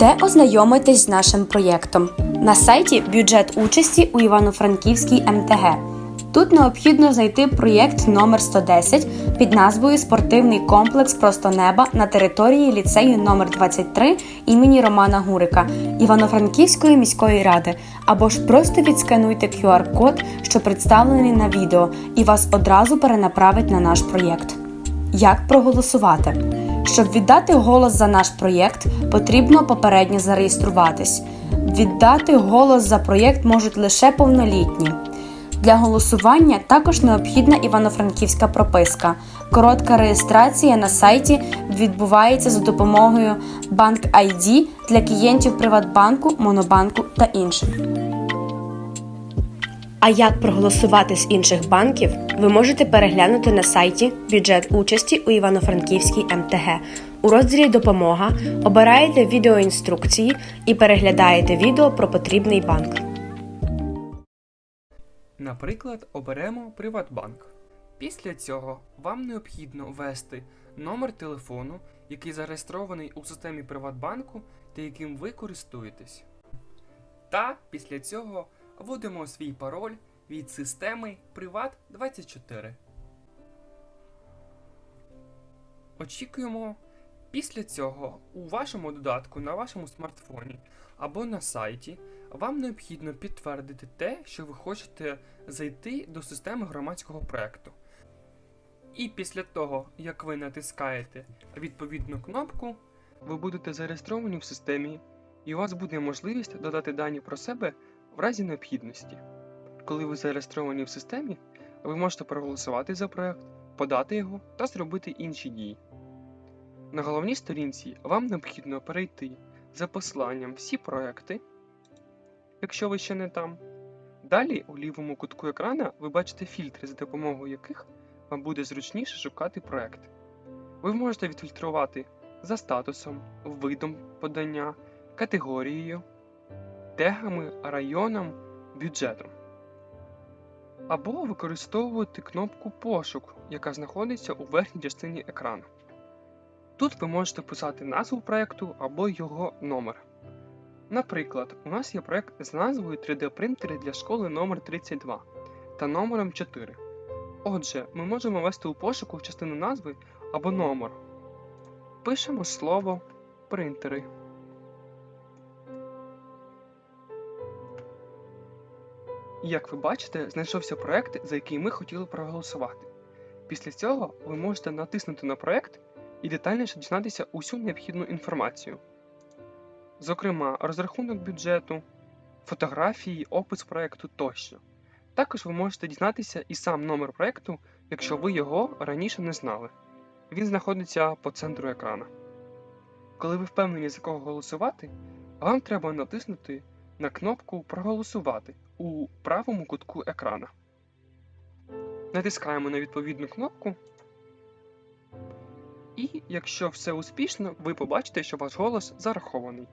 Де ознайомитись з нашим проєктом? На сайті бюджет участі у Івано-Франківській МТГ. Тут необхідно знайти проєкт номер 110 під назвою Спортивний комплекс Просто неба на території ліцею номер 23 імені Романа Гурика Івано-Франківської міської ради, або ж просто відскануйте QR-код, що представлений на відео, і вас одразу перенаправить на наш проєкт. Як проголосувати? Щоб віддати голос за наш проєкт, потрібно попередньо зареєструватись. Віддати голос за проєкт можуть лише повнолітні. Для голосування також необхідна івано-франківська прописка. Коротка реєстрація на сайті відбувається за допомогою Банк ID для клієнтів Приватбанку, Монобанку та інших. А як проголосувати з інших банків, ви можете переглянути на сайті Бюджет участі у Івано-Франківській МТГ. У розділі Допомога обираєте відеоінструкції і переглядаєте відео про потрібний банк. Наприклад, оберемо Приватбанк. Після цього вам необхідно ввести номер телефону, який зареєстрований у системі Приватбанку та яким ви користуєтесь. Та після цього вводимо свій пароль від системи Privat24. Очікуємо. Після цього у вашому додатку на вашому смартфоні або на сайті вам необхідно підтвердити те, що ви хочете зайти до системи громадського проекту. І після того, як ви натискаєте відповідну кнопку, ви будете зареєстровані в системі, і у вас буде можливість додати дані про себе в разі необхідності. Коли ви зареєстровані в системі, ви можете проголосувати за проект, подати його та зробити інші дії. На головній сторінці вам необхідно перейти за посиланням всі проекти, якщо ви ще не там. Далі у лівому кутку екрана ви бачите фільтри, за допомогою яких вам буде зручніше шукати проект. Ви можете відфільтрувати за статусом, видом подання, категорією, тегами, районом, бюджетом. Або використовувати кнопку Пошук, яка знаходиться у верхній частині екрану. Тут ви можете писати назву проєкту або його номер. Наприклад, у нас є проєкт з назвою 3D-принтери для школи номер 32 та номером 4. Отже, ми можемо ввести у пошуку частину назви або номер. Пишемо слово принтери. І як ви бачите, знайшовся проєкт, за який ми хотіли проголосувати. Після цього ви можете натиснути на проєкт і детальніше дізнатися усю необхідну інформацію. Зокрема, розрахунок бюджету, фотографії, опис проєкту тощо. Також ви можете дізнатися і сам номер проєкту, якщо ви його раніше не знали. Він знаходиться по центру екрана. Коли ви впевнені, за кого голосувати, вам треба натиснути на кнопку Проголосувати у правому кутку екрана. Натискаємо на відповідну кнопку. І якщо все успішно, ви побачите, що ваш голос зарахований.